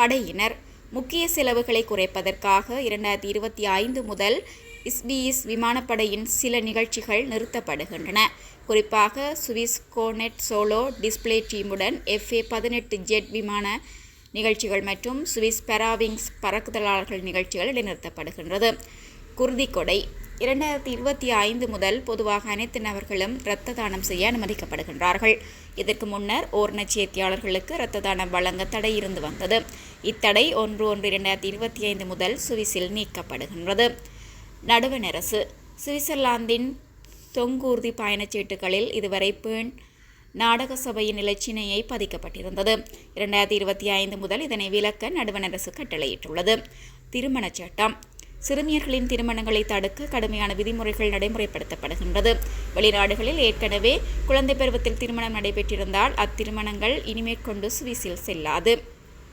படையினர். முக்கிய செலவுகளை குறைப்பதற்காக இரண்டாயிரத்தி இருபத்தி ஐந்து முதல் இஸ்பிஇஸ் விமானப்படையின் சில நிகழ்ச்சிகள் நிறுத்தப்படுகின்றன. குறிப்பாக சுவிஸ் கோனெட் சோலோ டிஸ்பிளே டீமுடன் எஃப்ஏ பதினெட்டு ஜெட் விமான நிகழ்ச்சிகள் மற்றும் சுவிஸ் பெராவிங்ஸ் பறக்குதலாளர்கள் நிகழ்ச்சிகள் இடைநிறுத்தப்படுகின்றது. குருதிக்கொடை. இரண்டாயிரத்தி இருபத்தி ஐந்து முதல் பொதுவாக அனைத்து நபர்களும் இரத்த தானம் செய்ய அனுமதிக்கப்படுகின்றார்கள். இதற்கு முன்னர் ஓர்ண சேத்தியாளர்களுக்கு இரத்த தானம் வழங்க தடை இருந்து வந்தது. இத்தடை ஒன்று ஒன்று இரண்டாயிரத்தி இருபத்தி ஐந்து முதல் சுவிஸில் நீக்கப்படுகின்றது. நடுவணரசு சுவிட்சர்லாந்தின் தொங்கூர்தி பயணச்சீட்டுகளில் இதுவரை பெண் நாடக சபையின் இலச்சினையை பதிக்கப்பட்டிருந்தது. இரண்டாயிரத்தி இருபத்தி ஐந்து முதல் இதனை விலக்க நடுவணரசு கட்டளையிட்டுள்ளது. திருமணச் சட்டம். சிறுமியர்களின் திருமணங்களை தடுக்க கடுமையான விதிமுறைகள் நடைமுறைப்படுத்தப்படுகின்றது. வெளிநாடுகளில் ஏற்கனவே குழந்தை பருவத்தில் திருமணம் நடைபெற்றிருந்தால் அத்திருமணங்கள் இனிமேற்கொண்டு சுவிஸில் செல்லாது.